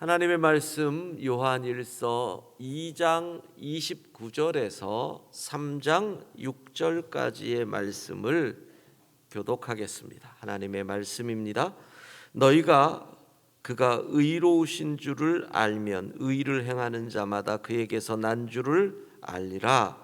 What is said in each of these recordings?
하나님의 말씀 요한일서 2장 29절에서 3장 6절까지의 말씀을 교독하겠습니다. 하나님의 말씀입니다. 너희가 그가 의로우신 줄을 알면 의를 행하는 자마다 그에게서 난 줄을 알리라.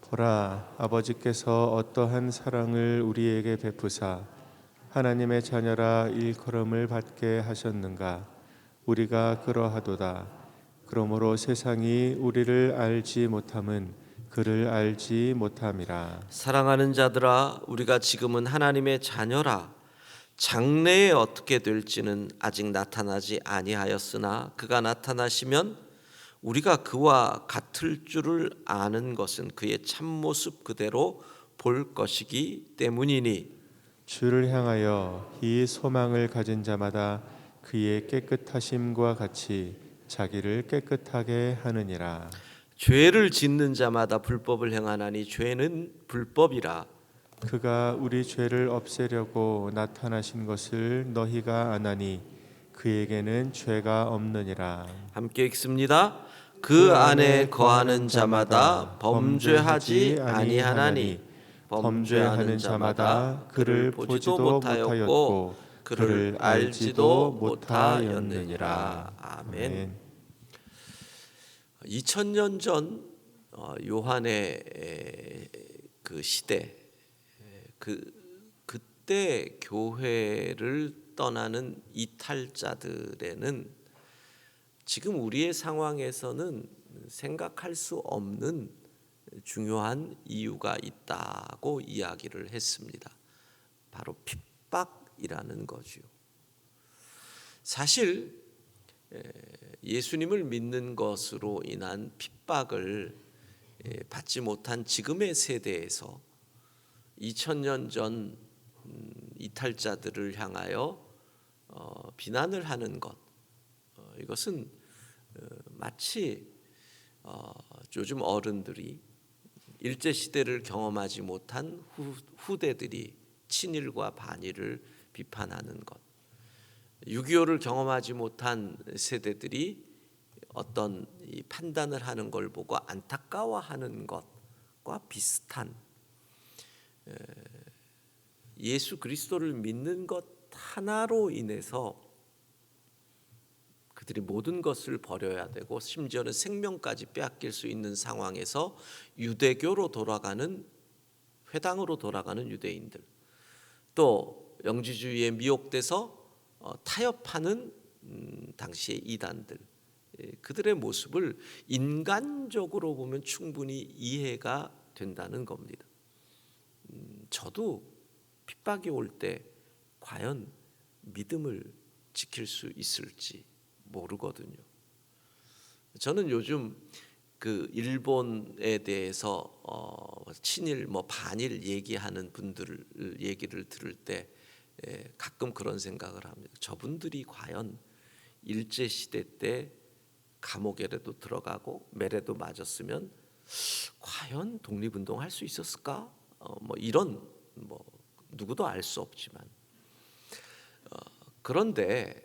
보라 아버지께서 어떠한 사랑을 우리에게 베푸사 하나님의 자녀라 일컬음을 받게 하셨는가 우리가 그러하도다. 그러므로 세상이 우리를 알지 못함은 그를 알지 못함이라. 사랑하는 자들아 우리가 지금은 하나님의 자녀라. 장래에 어떻게 될지는 아직 나타나지 아니하였으나 그가 나타나시면 우리가 그와 같을 줄을 아는 것은 그의 참모습 그대로 볼 것이기 때문이니. 주를 향하여 이 소망을 가진 자마다 그의 깨끗하심과 같이 자기를 깨끗하게 하느니라. 죄를 짓는 자마다 불법을 행하나니 죄는 불법이라. 그가 우리 죄를 없애려고 나타나신 것을 너희가 아나니 그에게는 죄가 없느니라. 함께 읽습니다. 그 안에 거하는 자마다 범죄하지 아니하나니 범죄하는 자마다 그를 보지도 못하였고 그를 알지도 못하였느니라. 아멘. 2000년 전 어, 요한의 에, 그 시대 에, 그 그때 교회를 떠나는 이탈자들에는 지금 우리의 상황에서는 생각할 수 없는 중요한 이유가 있다고 이야기를 했습니다. 바로 핍박 이라는 거지요. 사실 에, 예수님을 믿는 것으로 인한 핍박을 에, 받지 못한 지금의 세대에서 2000년 전 음, 이탈자들을 향하여 어, 비난을 하는 것 어, 이것은 어, 마치 어, 요즘 어른들이 일제 시대를 경험하지 못한 후, 후대들이 친일과 반일을 비판하는 것, 6.25를 경험하지 못한 세대들이 어떤 이 판단을 하는 걸 보고 안타까워하는 것과 비슷한 에, 예수 그리스도를 믿는 것 하나로 인해서 그들이 모든 것을 버려야 되고 심지어는 생명까지 빼앗길 수 있는 상황에서 유대교로 돌아가는 회당으로 돌아가는 유대인들 또 영지주의에 미혹돼서 어, 타협하는 음, 당시의 이단들 예, 그들의 모습을 인간적으로 보면 충분히 이해가 된다는 겁니다. 음, 저도 핍박이 올 때 과연 믿음을 지킬 수 있을지 모르거든요. 저는 요즘 그 일본에 대해서 어, 친일 뭐 반일 얘기하는 분들 얘기를 들을 때 에, 가끔 그런 생각을 합니다. 저분들이 과연 일제 시대 때 감옥에라도 들어가고 매래도 맞았으면 과연 독립운동 할 수 있었을까? 어, 뭐 이런 뭐 누구도 알 수 없지만 어, 그런데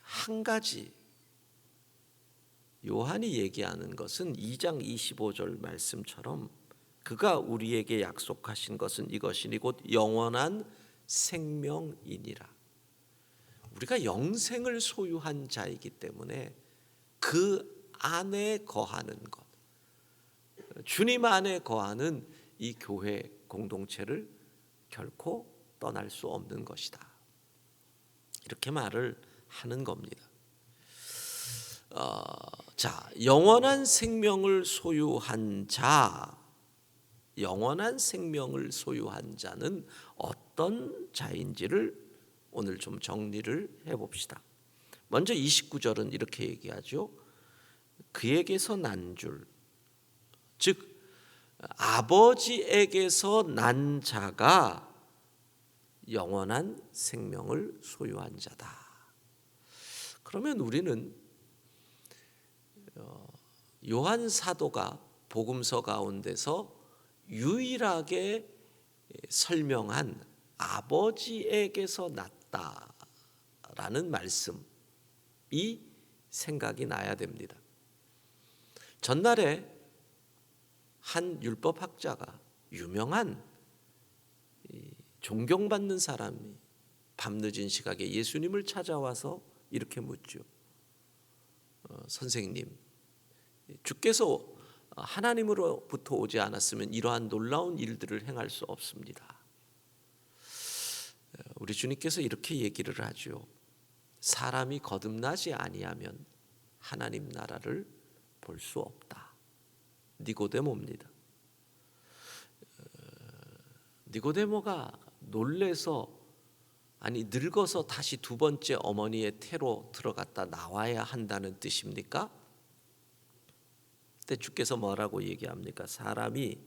한 가지 요한이 얘기하는 것은 2장 25절 말씀처럼 그가 우리에게 약속하신 것은 이것이니 곧 영원한 생명이니라. 우리가 영생을 소유한 자이기 때문에 그 안에 거하는 것, 주님 안에 거하는 이 교회 공동체를 결코 떠날 수 없는 것이다. 이렇게 말을 하는 겁니다. 어, 자, 영원한 생명을 소유한 자, 영원한 생명을 소유한 자는 어떤 자인지를 오늘 좀 정리를 해 봅시다. 먼저 29절은 이렇게 얘기하죠. 그에게서 난 줄, 즉 아버지에게서 난 자가 영원한 생명을 소유한 자다. 그러면 우리는 어, 요한 사도가 복음서 가운데서 유일하게 설명한 아버지에게서 났다라는 말씀이 생각이 나야 됩니다. 전날에 한 율법학자가 유명한 이 존경받는 사람이 밤늦은 시각에 예수님을 찾아와서 이렇게 묻죠. 어, 선생님, 주께서 하나님으로부터 오지 않았으면 이러한 놀라운 일들을 행할 수 없습니다. 어, 우리 주님께서 이렇게 얘기를 하죠. 사람이 거듭나지 아니하면 하나님 나라를 볼 수 없다. 니고데모입니다. 어, 니고데모가 놀래서 아니 늙어서 다시 두 번째 어머니의 태로 들어갔다 나와야 한다는 뜻입니까? 그때 주께서 뭐라고 얘기합니까? 사람이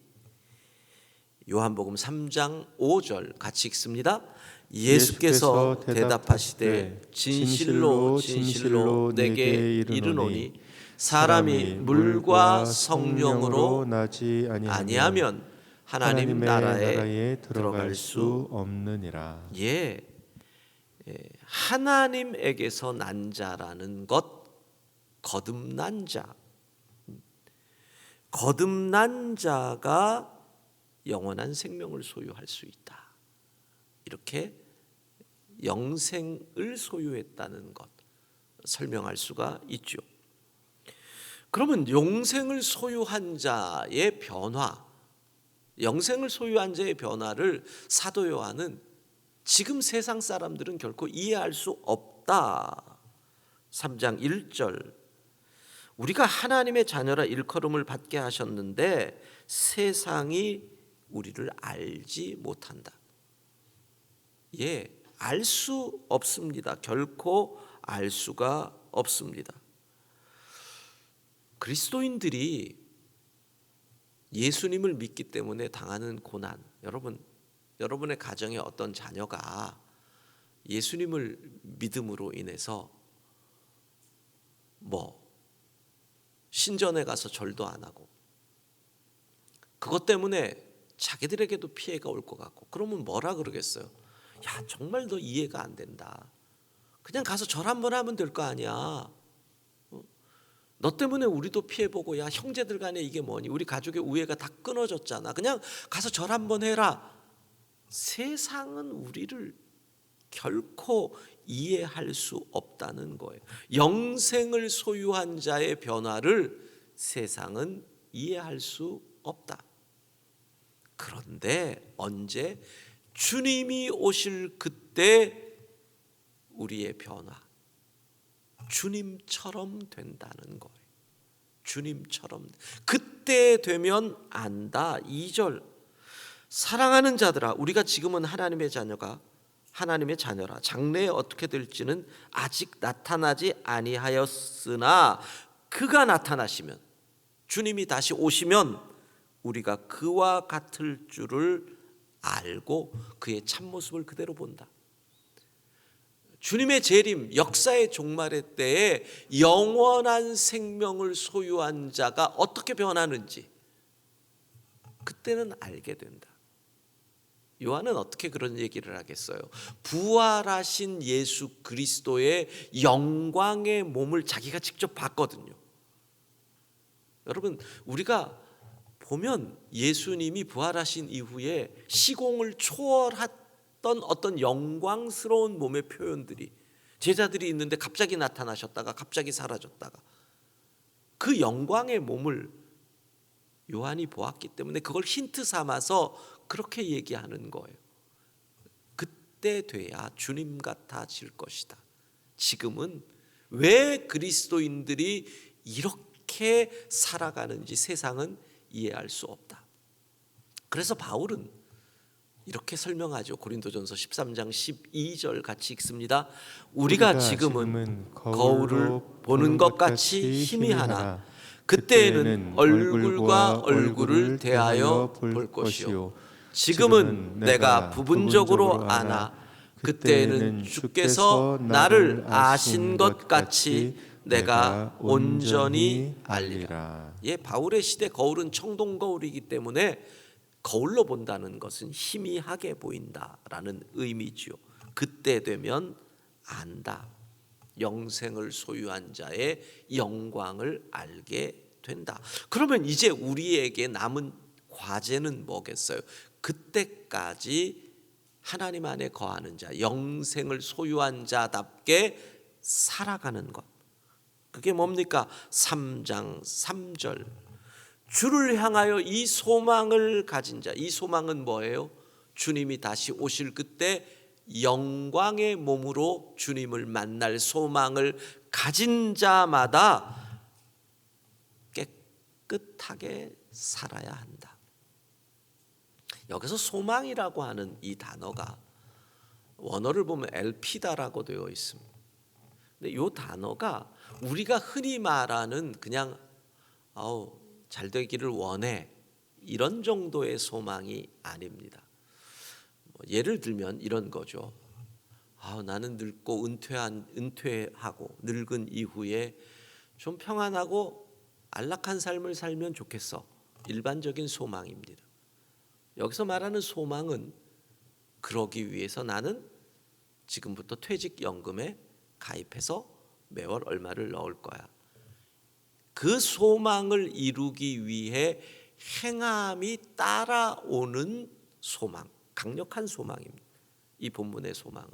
요한복음 3장 5절 같이 읽습니다. 예수께서 대답하시되 진실로 진실로 내게 이르노니 사람이 물과 성령으로 나지 아니하면 하나님 나라에 들어갈 수 없느니라. 예, 예, 하나님에게서 난 자라는 것 거듭난 자 거듭난 자가 영원한 생명을 소유할 수 있다. 이렇게 영생을 소유했다는 것 설명할 수가 있죠. 그러면 영생을 소유한 자의 변화, 영생을 소유한 자의 변화를 사도 요한은 지금 세상 사람들은 결코 이해할 수 없다. 3장 1절 우리가 하나님의 자녀라 일컬음을 받게 하셨는데 세상이 우리를 알지 못한다. 예, 알 수 없습니다. 결코 알 수가 없습니다. 그리스도인들이 예수님을 믿기 때문에 당하는 고난, 여러분, 여러분의 가정에 어떤 자녀가 예수님을 믿음으로 인해서 뭐 신전에 가서 절도 안 하고 그것 때문에 자기들에게도 피해가 올 것 같고 그러면 뭐라 그러겠어요? 야 정말 너 이해가 안 된다. 그냥 가서 절 한번 하면 될 거 아니야. 어? 너 때문에 우리도 피해 보고 야 형제들 간에 이게 뭐니? 우리 가족의 우애가 다 끊어졌잖아. 그냥 가서 절 한번 해라. 세상은 우리를 결코 이해할 수 없다는 거예요. 영생을 소유한 자의 변화를 세상은 이해할 수 없다. 그런데 언제 주님이 오실 그때 우리의 변화 주님처럼 된다는 거예요. 주님처럼 그때 되면 안다. 2절 사랑하는 자들아 우리가 지금은 하나님의 자녀가 하나님의 자녀라 장래에 어떻게 될지는 아직 나타나지 아니하였으나 그가 나타나시면 주님이 다시 오시면 우리가 그와 같을 줄을 알고 그의 참모습을 그대로 본다. 주님의 재림 역사의 종말의 때에 영원한 생명을 소유한 자가 어떻게 변하는지 그때는 알게 된다. 요한은 어떻게 그런 얘기를 하겠어요? 부활하신 예수 그리스도의 영광의 몸을 자기가 직접 봤거든요. 여러분, 우리가 보면 예수님이 부활하신 이후에 시공을 초월했던 어떤 영광스러운 몸의 표현들이 제자들이 있는데 갑자기 나타나셨다가 갑자기 사라졌다가 그 영광의 몸을 요한이 보았기 때문에 그걸 힌트 삼아서 그렇게 얘기하는 거예요. 그때 돼야 주님 같아질 것이다. 지금은 왜 그리스도인들이 이렇게 살아가는지 세상은 이해할 수 없다. 그래서 바울은 이렇게 설명하죠. 고린도전서 13장 12절 같이 읽습니다. 우리가 지금은 거울을 보는 것 같이 힘이 하나 그때에는 얼굴과 얼굴을 대하여 볼 것이요 지금은 내가 부분적으로 아나 그때에는 주께서 나를 아신 것 같이 내가 온전히 알리라. 예, 바울의 시대 거울은 청동 거울이기 때문에 거울로 본다는 것은 희미하게 보인다라는 의미지요. 그때 되면 안다. 영생을 소유한 자의 영광을 알게 된다. 그러면 이제 우리에게 남은 과제는 뭐겠어요? 그때까지 하나님 안에 거하는 자, 영생을 소유한 자답게 살아가는 것. 그게 뭡니까? 3장 3절. 주를 향하여 이 소망을 가진 자. 이 소망은 뭐예요? 주님이 다시 오실 그때 영광의 몸으로 주님을 만날 소망을 가진 자마다 깨끗하게 살아야 한다. 여기서 소망이라고 하는 이 단어가 원어를 보면 엘피다라고 되어 있습니다. 근데 이 단어가 우리가 흔히 말하는 그냥 아우 잘 되기를 원해 이런 정도의 소망이 아닙니다. 뭐 예를 들면 이런 거죠. 아 나는 늙고 은퇴한 은퇴하고 늙은 이후에 좀 평안하고 안락한 삶을 살면 좋겠어. 일반적인 소망입니다. 여기서 말하는 소망은 그러기 위해서 나는 지금부터 퇴직 연금에 가입해서 매월 얼마를 넣을 거야. 그 소망을 이루기 위해 행함이 따라오는 소망, 강력한 소망입니다. 이 본문의 소망은.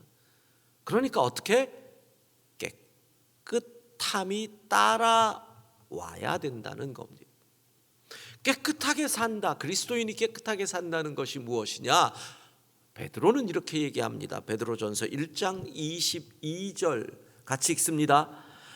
그러니까 어떻게 깨끗함이 따라와야 된다는 겁니다. 깨끗하게 산다. 그리스도인이 깨끗하게 산다는 것이 무엇이냐? 베드로는 이렇게 얘기합니다. 베드로전서 1장 22절 같이 읽습니다.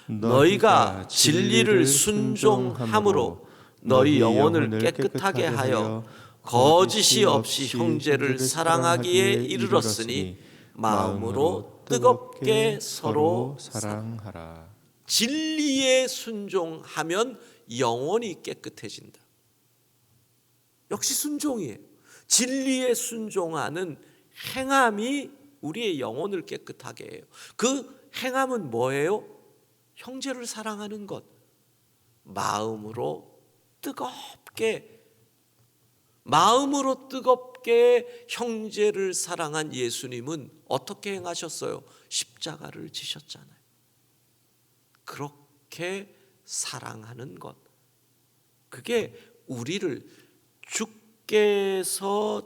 너희가 진리를 순종함으로 너희 영혼을 깨끗하게 하여 거짓이 없이 형제를 사랑하기에 이르렀으니 마음으로 뜨겁게 서로 사랑하라. 진리에 순종하면 영혼이 깨끗해진다. 역시 순종이에요. 진리에 순종하는 행함이 우리의 영혼을 깨끗하게 해요. 그 행함은 뭐예요? 형제를 사랑하는 것. 마음으로 뜨겁게 마음으로 뜨겁게 형제를 사랑한 예수님은 어떻게 행하셨어요? 십자가를 지셨잖아요. 그렇게 사랑하는 것. 그게 우리를 주께서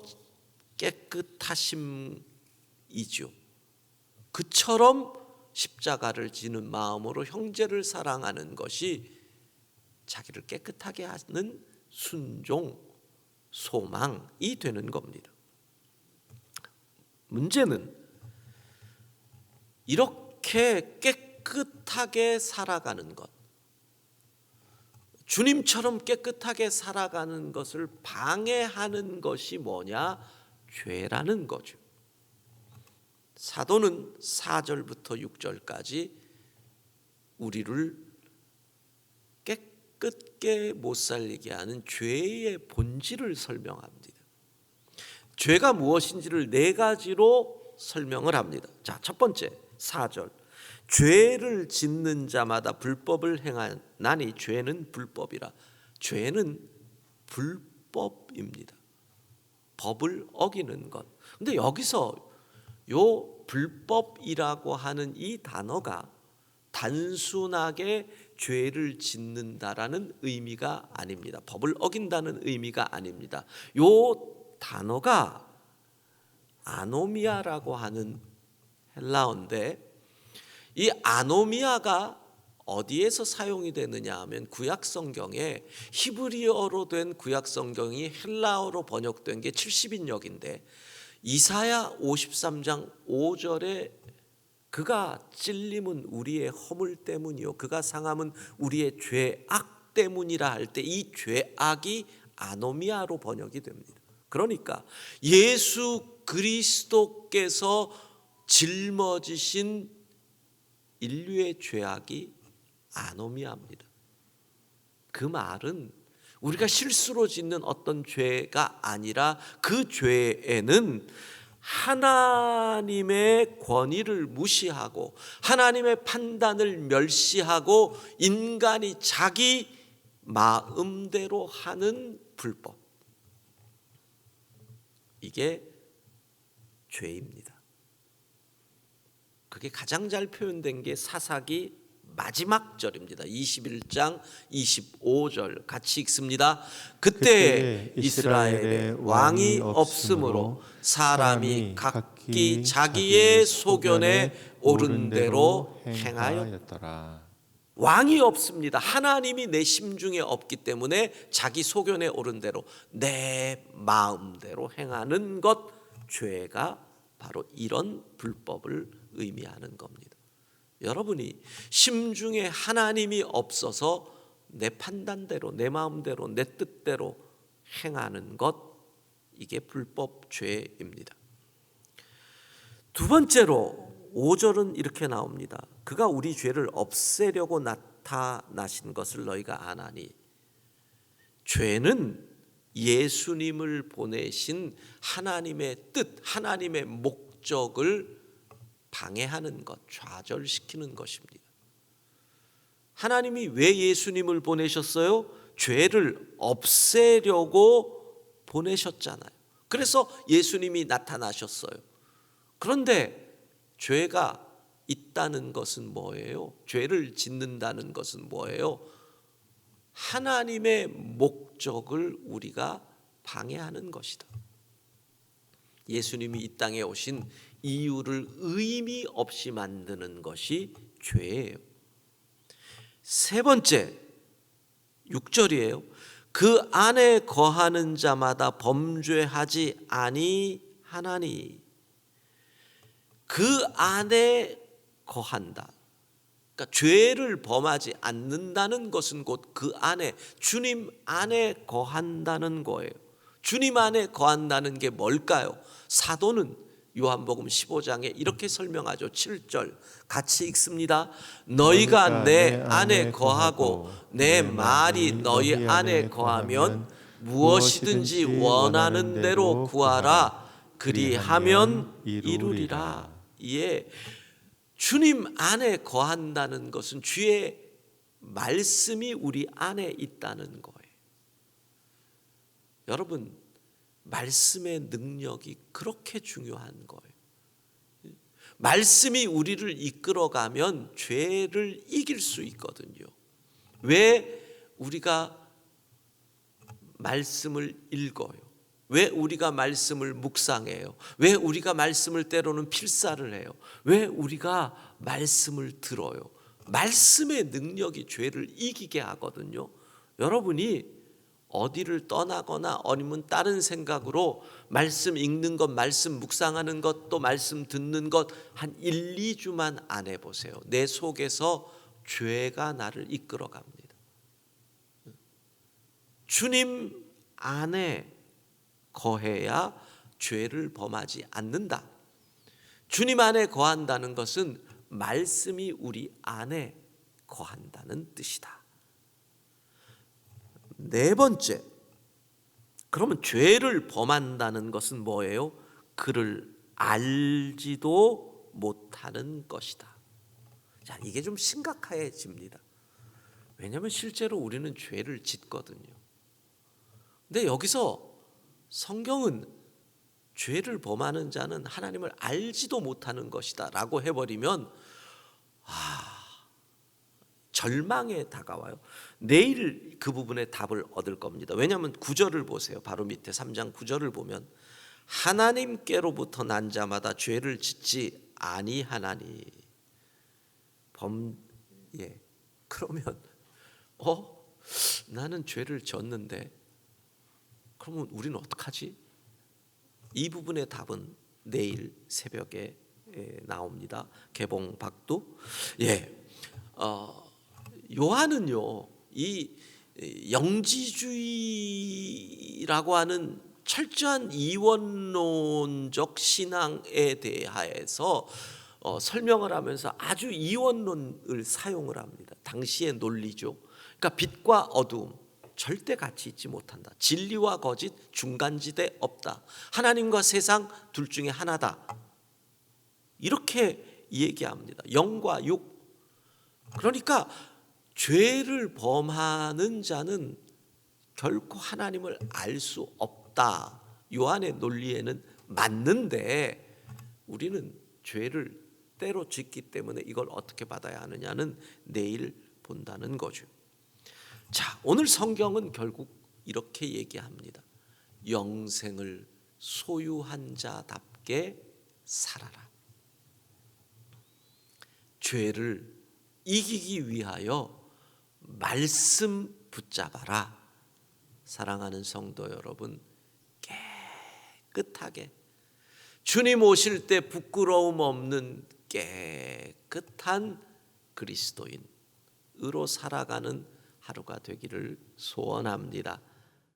깨끗하심이죠. 그처럼 십자가를 지는 마음으로 형제를 사랑하는 것이 자기를 깨끗하게 하는 순종, 소망이 되는 겁니다. 문제는 이렇게 깨끗하게 살아가는 것, 주님처럼 깨끗하게 살아가는 것을 방해하는 것이 뭐냐? 죄라는 거죠. 사도는 4절부터 6절까지 우리를 깨끗게 못 살리게 하는 죄의 본질을 설명합니다. 죄가 무엇인지를 네 가지로 설명을 합니다. 자, 첫 번째 4절. 죄를 짓는 자마다 불법을 행하나니 죄는 불법이라. 죄는 불법입니다. 법을 어기는 것. 근데 여기서 요 불법이라고 하는 이 단어가 단순하게 죄를 짓는다라는 의미가 아닙니다. 법을 어긴다는 의미가 아닙니다. 요 단어가 아노미아라고 하는 헬라어인데 이 아노미아가 어디에서 사용이 되느냐 하면 구약 성경에 히브리어로 된 구약 성경이 헬라어로 번역된 게 70인역인데 이사야 53장 5절에 그가 찔림은 우리의 허물 때문이요 그가 상함은 우리의 죄악 때문이라 할 때 이 죄악이 아노미아로 번역이 됩니다. 그러니까 예수 그리스도께서 짊어지신 인류의 죄악이 아노미아입니다. 그 말은 우리가 실수로 짓는 어떤 죄가 아니라 그 죄에는 하나님의 권위를 무시하고 하나님의 판단을 멸시하고 인간이 자기 마음대로 하는 불법. 이게 죄입니다. 그게 가장 잘 표현된 게 사사기 마지막 절입니다. 21장 25절 같이 읽습니다. 그때 그때 이스라엘에 왕이 없으므로 사람이 각기 자기의 소견에 옳은 대로 행하였더라. 왕이 없습니다. 하나님이 내 심중에 없기 때문에 자기 소견에 옳은 대로 내 마음대로 행하는 것 죄가 바로 이런 불법을 의미하는 겁니다. 여러분이 심중에 하나님이 없어서 내 판단대로 내 마음대로 내 뜻대로 행하는 것 이게 불법 죄입니다. 두 번째로 5절은 이렇게 나옵니다. 그가 우리 죄를 없애려고 나타나신 것을 너희가 아나니 죄는 예수님을 보내신 하나님의 뜻, 하나님의 목적을 방해하는 것, 좌절시키는 것입니다. 하나님이 왜 예수님을 보내셨어요? 죄를 없애려고 보내셨잖아요. 그래서 예수님이 나타나셨어요. 그런데 죄가 있다는 것은 뭐예요? 죄를 짓는다는 것은 뭐예요? 하나님의 목적을 우리가 방해하는 것이다. 예수님이 이 땅에 오신 이유를 의미 없이 만드는 것이 죄예요. 세 번째 6절이에요. 그 안에 거하는 자마다 범죄하지 아니하나니 그 안에 거한다. 그러니까 죄를 범하지 않는다는 것은 곧 그 안에 주님 안에 거한다는 거예요. 주님 안에 거한다는 게 뭘까요? 사도는 요한복음 15장에 이렇게 설명하죠. 7절 같이 읽습니다. 너희가 내 안에 거하고 내 말이 너희 안에 거하면 무엇이든지 원하는 대로 구하라. 그리하면 이루리라. 예. 주님 안에 거한다는 것은 주의 말씀이 우리 안에 있다는 거예요. 여러분, 말씀의 능력이 그렇게 중요한 거예요. 말씀이 우리를 이끌어가면 죄를 이길 수 있거든요. 왜 우리가 말씀을 읽어요? 왜 우리가 말씀을 묵상해요? 왜 우리가 말씀을 때로는 필사를 해요? 왜 우리가 말씀을 들어요? 말씀의 능력이 죄를 이기게 하거든요. 여러분이 어디를 떠나거나 아니면 다른 생각으로 말씀 읽는 것, 말씀 묵상하는 것, 또 말씀 듣는 것 한 1, 2주만 안 해보세요. 내 속에서 죄가 나를 이끌어 갑니다. 주님 안에 거해야 죄를 범하지 않는다. 주님 안에 거한다는 것은 말씀이 우리 안에 거한다는 뜻이다. 네 번째, 그러면 죄를 범한다는 것은 뭐예요? 그를 알지도 못하는 것이다. 자, 이게 좀 심각해집니다. 왜냐하면 실제로 우리는 죄를 짓거든요. 근데 여기서 성경은 죄를 범하는 자는 하나님을 알지도 못하는 것이다라고 해버리면 아 절망에 다가와요. 내일 그 부분에 답을 얻을 겁니다. 왜냐하면 구절을 보세요. 바로 밑에 3장 9절을 보면 하나님께로부터 난 자마다 죄를 짓지 아니하나니 범 예. 그러면 어 나는 죄를 졌는데 그러면 우리는 어떡하지? 이 부분의 답은 내일 새벽에 예, 나옵니다. 개봉 박두. 예. 어, 요한은요. 이 영지주의라고 하는 철저한 이원론적 신앙에 대하여서 어, 설명을 하면서 아주 이원론을 사용을 합니다. 당시의 논리죠. 그러니까 빛과 어두움 절대 같이 있지 못한다. 진리와 거짓 중간지대 없다. 하나님과 세상 둘 중에 하나다. 이렇게 얘기합니다. 영과 육. 그러니까 죄를 범하는 자는 결코 하나님을 알 수 없다. 요한의 논리에는 맞는데 우리는 죄를 때로 짓기 때문에 이걸 어떻게 받아야 하느냐는 내일 본다는 거죠. 자, 오늘 성경은 결국 이렇게 얘기합니다. 영생을 소유한 자답게 살아라. 죄를 이기기 위하여 말씀 붙잡아라. 사랑하는 성도 여러분, 깨끗하게 주님 오실 때 부끄러움 없는 깨끗한 그리스도인으로 살아가는 하루가 되기를 소원합니다.